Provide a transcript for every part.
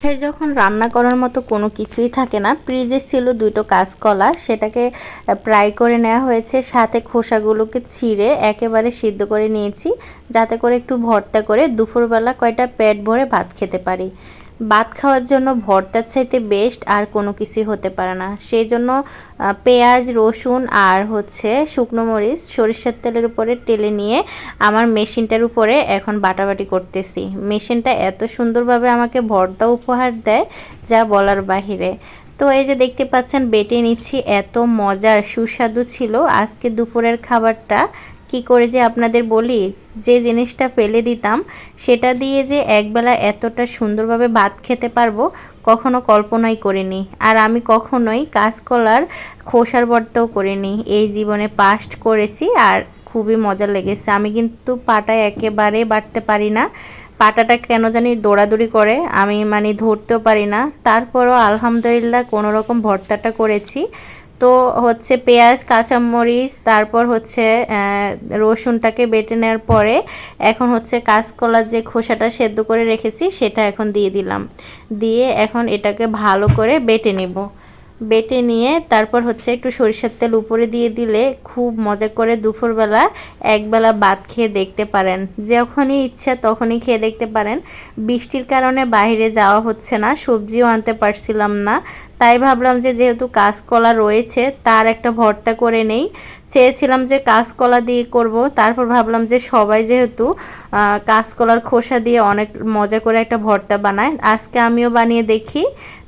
সে যখন রান্না করার মতো কোনো কিছুই থাকে না ফ্রিজে ছিল দুটো কাঁচকলা, সেটাকে ফ্রাই করে নেওয়া হয়েছে। সাথে খোসাগুলোকে ছিঁড়ে একেবারে সিদ্ধ করে নিয়েছি, যাতে করে একটু ভর্তা করে দুপুরবেলা কয়টা পেট ভরে ভাত খেতে পারি। ভাত খাওয়ার জন্য ভর্তার চাইতে বেস্ট আর কোনো কিছুই হতে পারে না। সেই জন্য পেঁয়াজ, রসুন আর হচ্ছে শুকনো মরিচ, সরিষার তেলের উপরে টেলে নিয়ে আমার মেশিনটার উপরে এখন বাটাবাটি করতেছি। মেশিনটা এত সুন্দরভাবে আমাকে ভর্তা উপহার দেয় যা বলার বাহিরে। তো এই যে দেখতে পাচ্ছেন, বেটে নিচ্ছি, এত মজার সুস্বাদু ছিল। আজকে দুপুরের খাবারটা কি করে যে আপনাদের বলি, যে জিনিসটা ফেলে দিতাম, সেটা দিয়ে যে একবেলা এতটা সুন্দরভাবে ভাত খেতে পারব, কখনো কল্পনাই করিনি। আর আমি কখনোই কাঁচকলার খোসার বর্তাও করিনি। এই জীবনে পাস্ট করেছি আর খুবই মজা লেগেছে। আমি কিন্তু পাটা একেবারে বাটতে পারি না। পাটাটা কেন জানি দৌড়াদৌড়ি করে, আমি মানে ধরতেও পারি না। তারপরও আলহামদুলিল্লাহ কোনো রকম ভর্তাটা করেছি। তো হচ্ছে পেঁয়াজ, কাঁচামরিচ, তারপর হচ্ছে রসুনটাকে বেটে নেওয়ার পরে এখন হচ্ছে কাঁচকলার যে খোসাটা সেদ্ধ করে রেখেছি সেটা এখন দিয়ে দিলাম। দিয়ে এখন এটাকে ভালো করে বেটে নেব। বেটে নিয়ে তারপর হচ্ছে একটু সরিষার তেল উপরে দিয়ে দিলে খুব মজা করে দুপুরবেলা একবেলা ভাত খেয়ে দেখতে পারেন। যখনই ইচ্ছা তখনই খেয়ে দেখতে পারেন। বৃষ্টির কারণে বাইরে যাওয়া হচ্ছে না, সবজিও আনতে পারছিলাম না। তাই ভাবলাম যে যেহেতু কাঁচকলা রয়েছে, তার একটা ভর্তা করে নেই। চেয়েছিলাম যে কাঁচকলা দিয়ে করব, তারপর ভাবলাম যে সবাই যেহেতু কাঁচকলার খোসা দিয়ে অনেক মজা করে একটা ভর্তা বানায়, আজকে আমিও বানিয়ে দেখি।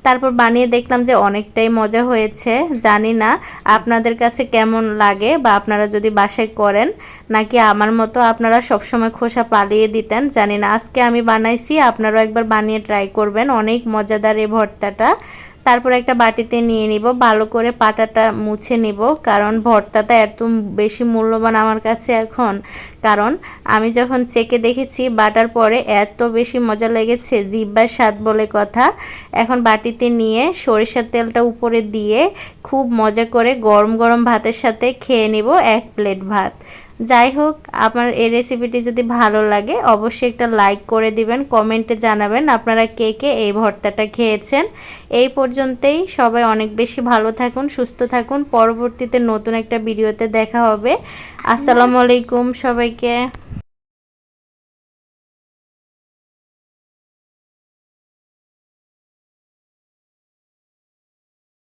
তারপর বানিয়ে দেখলাম যে অনেকটাই মজা হয়েছে, জানি না আপনাদের কাছে কেমন লাগে বা আপনারা যদি বাসায় করেন, নাকি আমার মতো আপনারা সবসময় খোসা পালিয়ে দিতেন, জানি না। আজকে আমি বানাইছি, আপনারাও একবার বানিয়ে ট্রাই করবেন, অনেক মজাদার এই ভর্তাটা। তারপর একটা বাটিতে নিয়ে নিব, ভালো করে পাটাটা মুছে নিব, কারণ ভর্তাটা এত বেশি মূল্যবান আমার কাছে এখন। কারণ আমি যখন চেকে দেখেছি বাটার পরে এত বেশি মজা লেগেছে, জিব্বার স্বাদ বলে কথা। এখন বাটিতে নিয়ে সরিষার তেলটা উপরে দিয়ে খুব মজা করে গরম গরম ভাতের সাথে খেয়ে নিব এক প্লেট ভাত। যাই হোক, আমার এই রেসিপিটি যদি ভালো লাগে, অবশ্যই একটা লাইক করে দিবেন কমেন্টে জানাবেন আপনারা কে কে এই ভর্তাটা খেয়েছেন। এই পর্যন্তই, সবাই অনেক বেশি ভালো থাকুন, সুস্থ থাকুন, পরবর্তীতে নতুন একটা ভিডিওতে দেখা হবে। আসসালামু আলাইকুম সবাইকে।